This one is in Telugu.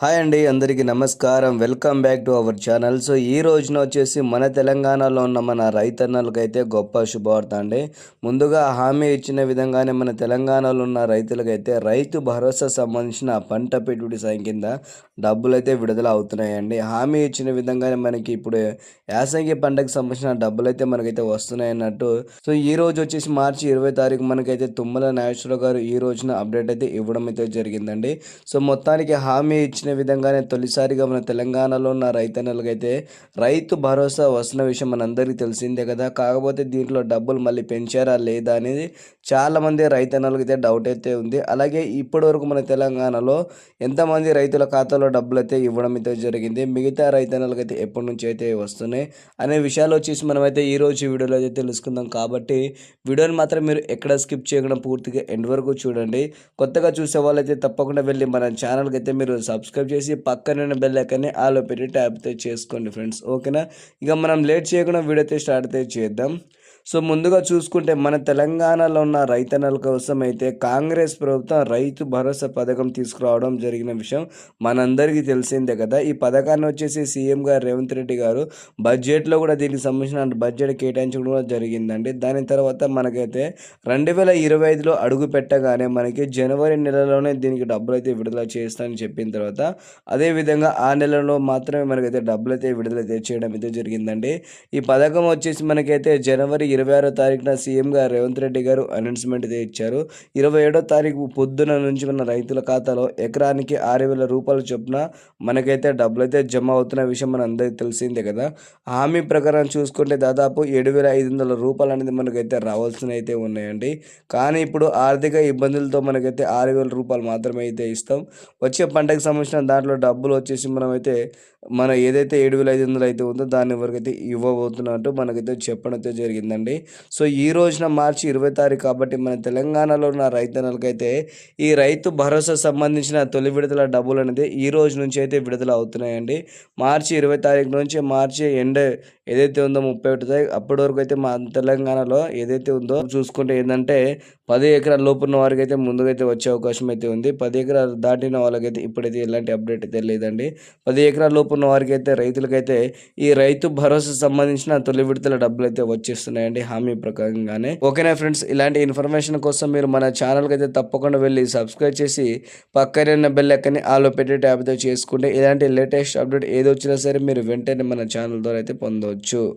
హాయ్ అండి అందరికీ నమస్కారం. Welcome back to our channel. So ఈ రోజున వచ్చేసి మన తెలంగాణలో ఉన్న మన రైతన్నలకైతే గొప్ప శుభవార్త అండి. ముందుగా హామీ ఇచ్చిన విధంగానే మన తెలంగాణలో ఉన్న రైతులకైతే రైతు భరోసా సంబంధించిన పంట పెట్టుబడి సాయం కింద డబ్బులు అయితే విడుదల అవుతున్నాయండి. హామీ ఇచ్చిన విధంగానే మనకి ఇప్పుడు యాసంగి పంటకు సంబంధించిన డబ్బులు అయితే మనకైతే వస్తున్నాయి అన్నట్టు సో ఈ రోజు వచ్చేసి మార్చి ఇరవై తారీఖు మనకైతే తుమ్మల నాగేశ్వరరావు గారు ఈ రోజున అప్డేట్ అయితే ఇవ్వడం అయితే జరిగిందండి. సో మొత్తానికి హామీ ఇచ్చిన విధంగానే తొలిసారిగా మన తెలంగాణలో ఉన్న రైతన్నలకైతే రైతు భరోసా వస్తున్న విషయం మనందరికీ తెలిసిందే కదా. కాకపోతే దీంట్లో డబ్బులు మళ్ళీ పెంచారా లేదా అనేది చాలామంది రైతన్నలకు అయితే డౌట్ అయితే ఉంది. అలాగే ఇప్పటివరకు మన తెలంగాణలో ఎంతమంది రైతుల ఖాతాలో డబ్బులు అయితే ఇవ్వడం అయితే జరిగింది. మిగతా రైతన్నలకు అయితే ఎప్పటి నుంచి అయితే వస్తున్నాయి అనే విషయాలు వచ్చేసి మనమైతే ఈ రోజు వీడియోలో అయితే తెలుసుకుందాం. కాబట్టి వీడియోని మాత్రం మీరు ఎక్కడ స్కిప్ చేయకుండా పూర్తిగా ఎండ్ వరకు చూడండి. కొత్తగా చూసే వాళ్ళైతే తప్పకుండా వెళ్ళి మన ఛానల్కి అయితే మీరు సబ్స్క్రైబ్ చేసి పక్కన బెల్ ఐకాన్ని ఆలో పెట్టి ట్యాప్ అయితే చేసుకోండి ఫ్రెండ్స్ ఓకేనా ఇక మనం లేట్ చేయకుండా వీడియో అయితే స్టార్ట్ అయితే చేద్దాం. సో ముందుగా చూసుకుంటే మన తెలంగాణలో ఉన్న రైతన్నల కోసం అయితే కాంగ్రెస్ ప్రభుత్వం రైతు భరోసా పథకం తీసుకురావడం జరిగిన విషయం మనందరికీ తెలిసిందే కదా. ఈ పథకాన్ని వచ్చేసి సీఎం గారు రేవంత్ రెడ్డి గారు బడ్జెట్లో కూడా దీనికి సంబంధించిన బడ్జెట్ కేటాయించడం కూడా జరిగిందండి. దాని తర్వాత మనకైతే రెండు వేల ఇరవై ఐదులో అడుగు పెట్టగానే మనకి జనవరి నెలలోనే దీనికి డబ్బులు అయితే విడుదల చేస్తానని చెప్పిన తర్వాత అదేవిధంగా ఆ నెలలో మాత్రమే మనకైతే డబ్బులు అయితే విడుదల చేయడం అయితే జరిగిందండి. ఈ పథకం వచ్చేసి మనకైతే జనవరి ఇరవై ఆరో తారీఖున సీఎం గారు రేవంత్ రెడ్డి గారు అనౌన్స్మెంట్ అయితే ఇచ్చారు. ఇరవై ఏడో తారీఖు పొద్దున నుంచి మన రైతుల ఖాతాలో ఎకరానికి ఆరు వేల రూపాయలు చొప్పున మనకైతే డబ్బులు అయితే జమ అవుతున్న విషయం మన అందరికీ తెలిసిందే కదా. హామీ ప్రకారం చూసుకుంటే దాదాపు ఏడు వేల ఐదు వందల రూపాయలు అనేది మనకైతే రావాల్సిన అయితే ఉన్నాయండి. కానీ ఇప్పుడు ఆర్థిక ఇబ్బందులతో మనకైతే ఆరు వేల రూపాయలు మాత్రమే అయితే ఇస్తాం. వచ్చే పంటకు సంబంధించిన దాంట్లో డబ్బులు వచ్చేసి మనమైతే మన ఏదైతే ఏడు వేల ఐదు వందలు అయితే ఉందో దాని వరకు అయితే ఇవ్వబోతున్నట్టు మనకైతే చెప్పడం అయితే జరిగిందండి. సో ఈ రోజున మార్చి ఇరవై తారీఖు కాబట్టి మన తెలంగాణలో ఉన్న రైతన్నలకైతే ఈ రైతు భరోసా సంబంధించిన తొలి విడుదల డబ్బులు అనేది ఈ రోజు నుంచి అయితే విడుదల అవుతున్నాయండి. మార్చి ఇరవై తారీఖు నుంచి మార్చి ఎండ్ ఏదైతే ఉందో ముప్పై ఒకటి తారీఖు అప్పటి వరకు అయితే మా తెలంగాణలో ఏదైతే ఉందో చూసుకుంటే ఏంటంటే పది ఎకరాల లోపు ఉన్న వారికి అయితే ముందుగైతే వచ్చే అవకాశం అయితే ఉంది. పది ఎకరాలు దాటిన వాళ్ళకైతే ఇప్పుడైతే ఎలాంటి అప్డేట్ అయితే లేదండి. పది ఎకరాల లోపు ఉన్న వారికి అయితే రైతులకైతే ఈ రైతు భరోసా సంబంధించిన తొలి విడతల డబ్బులు అయితే వచ్చేస్తున్నాయండి. హామీ ప్రకారంగానే. ఓకేనా ఫ్రెండ్స్? ఇలాంటి ఇన్ఫర్మేషన్ కోసం మీరు మన ఛానల్కి అయితే తప్పకుండా వెళ్ళి సబ్స్క్రైబ్ చేసి పక్కన బెల్ ఎక్కని ఆలో పెట్టి ట్యాబ్ అయితే చేసుకుంటే ఇలాంటి లేటెస్ట్ అప్డేట్ ఏది వచ్చినా సరే మీరు వెంటనే మన ఛానల్ ద్వారా అయితే పొందవచ్చు